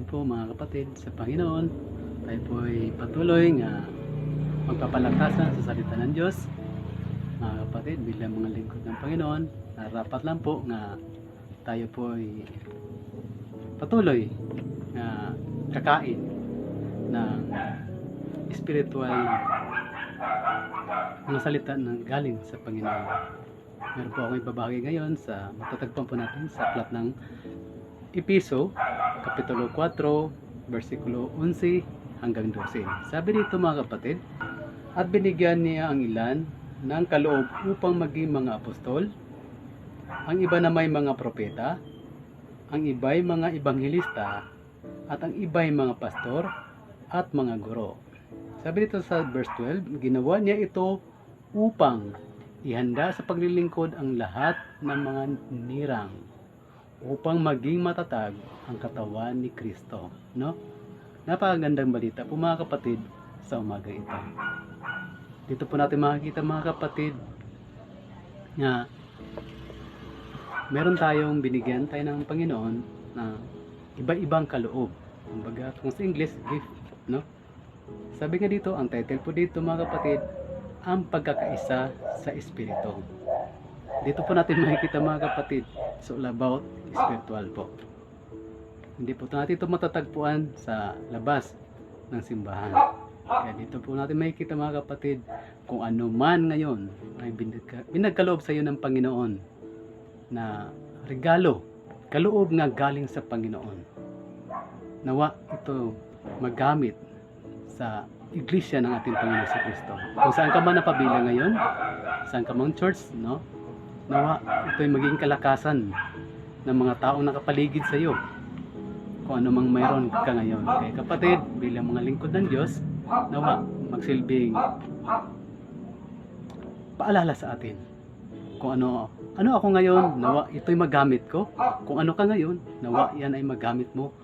po mga kapatid sa Panginoon. Tayo po ay patuloy nga magpapalakasan sa salita ng Diyos. Mga kapatid, bilang mga lingkod ng Panginoon, narapat lang po nga tayo po ay patuloy na kakain ng spiritual mga salita na galing sa Panginoon. Meron po akong ibabahagi ngayon sa matatagpuan po natin sa aklat ng Episo, Kapitulo 4, versikulo 11 hanggang 12. Sabi dito mga kapatid, At binigyan niya ang ilan ng kaloob upang maging mga apostol, ang iba na may mga propeta, ang iba'y mga ebanghelista, at ang iba'y mga pastor at mga guro. Sabi dito sa verse 12, ginawa niya ito upang ihanda sa paglilingkod ang lahat ng mga nirang upang maging matatag ang katawan ni Kristo. No? Napakagandang balita po mga kapatid sa umaga ito. Dito po natin makikita mga kapatid na meron tayong binigyan tayo ng Panginoon na iba-ibang kaloob. Kumbaga, kung sa English, gift, no? Sabi nga dito, ang title po dito mga kapatid, ang pagkakaisa sa Espiritu. Dito po natin makikita mga kapatid, it's all about spiritual po. Hindi po natin ito matatagpuan sa labas ng simbahan. Kaya dito po natin makikita mga kapatid, kung ano man ngayon ay binagka- binagkaloob sa iyo ng Panginoon na regalo, kaloob nga galing sa Panginoon. Nawa ito magamit sa iglesia ng ating Panginoon sa Kristo. Kung saan ka man napabila ngayon, saan ka mang church, no? Nawa ito'y maging kalakasan ng mga taong nakapaligid sa iyo. Kung ano mang mayroon ka ngayon. Kaya kapatid, bilang mga lingkod ng Diyos, nawa magsilbing paalala sa atin kung ano ano ako ngayon nawa ito'y magamit ko kung ano ka ngayon nawa yan ay magamit mo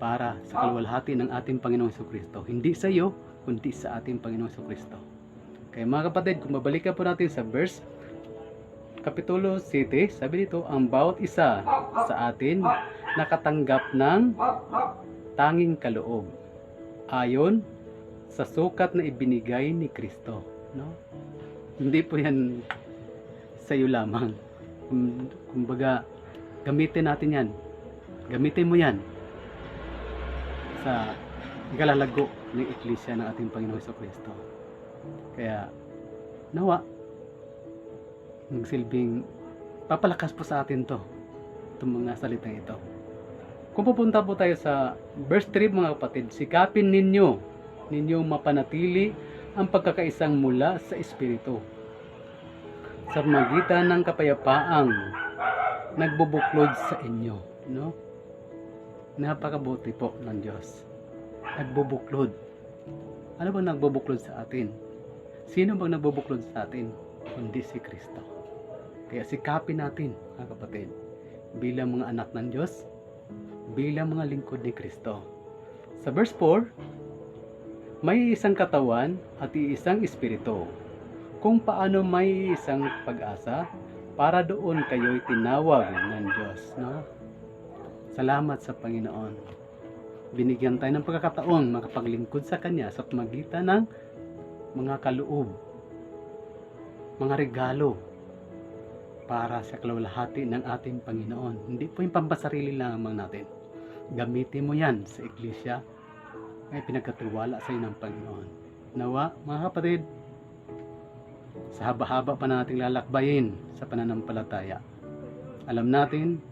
para sa kaluwalhati ng ating Panginoong Kristo hindi sa iyo kundi sa ating Panginoong Kristo kaya mga kapatid kung babalikan po natin sa verse Kapitulo 7 sabi dito ang bawat isa sa atin nakatanggap ng tanging kaloob ayon sa sukat na ibinigay ni Kristo no hindi po yan sa iyo lamang. Kum- Kumbaga, gamitin natin yan. Gamitin mo yan sa ikalalago ng Iglesia ng ating Panginoong Heso Kristo. Kaya, nawa, magsilbing papalakas po sa atin to itong mga salitang ito. Kung pupunta po tayo sa verse 3 mga kapatid, sikapin ninyo ninyong mapanatili ang pagkakaisang mula sa Espiritu sa magitan ng kapayapaang nagbubuklod sa inyo. No? Napakabuti po ng Diyos. Nagbubuklod. Ano ba nagbubuklod sa atin? Sino bang nagbubuklod sa atin? Kundi si Kristo. Kaya sikapin natin, mga kapatid, bilang mga anak ng Diyos, bilang mga lingkod ni Kristo. Sa verse 4, may isang katawan at isang espiritu. Kung paano may isang pag-asa, para doon kayo'y tinawag ng Diyos. No? Salamat sa Panginoon. Binigyan tayo ng pagkakataon makapaglingkod sa Kanya sa pamagitan ng mga kaloob, mga regalo para sa kalawalhati ng ating Panginoon. Hindi po yung pampasarili lamang natin. Gamitin mo yan sa iglesia ay pinagkatiwala sa iyo ng Panginoon. Nawa, mga kapatid, sa haba-haba pa nating lalakbayin sa pananampalataya. Alam natin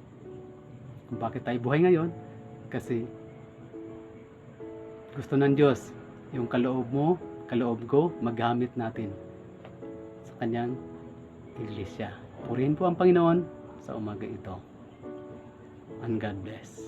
kung bakit tayo buhay ngayon kasi gusto ng Diyos yung kaloob mo, kaloob ko, magamit natin sa kanyang iglesia. Purihin po ang Panginoon sa umaga ito. And God bless.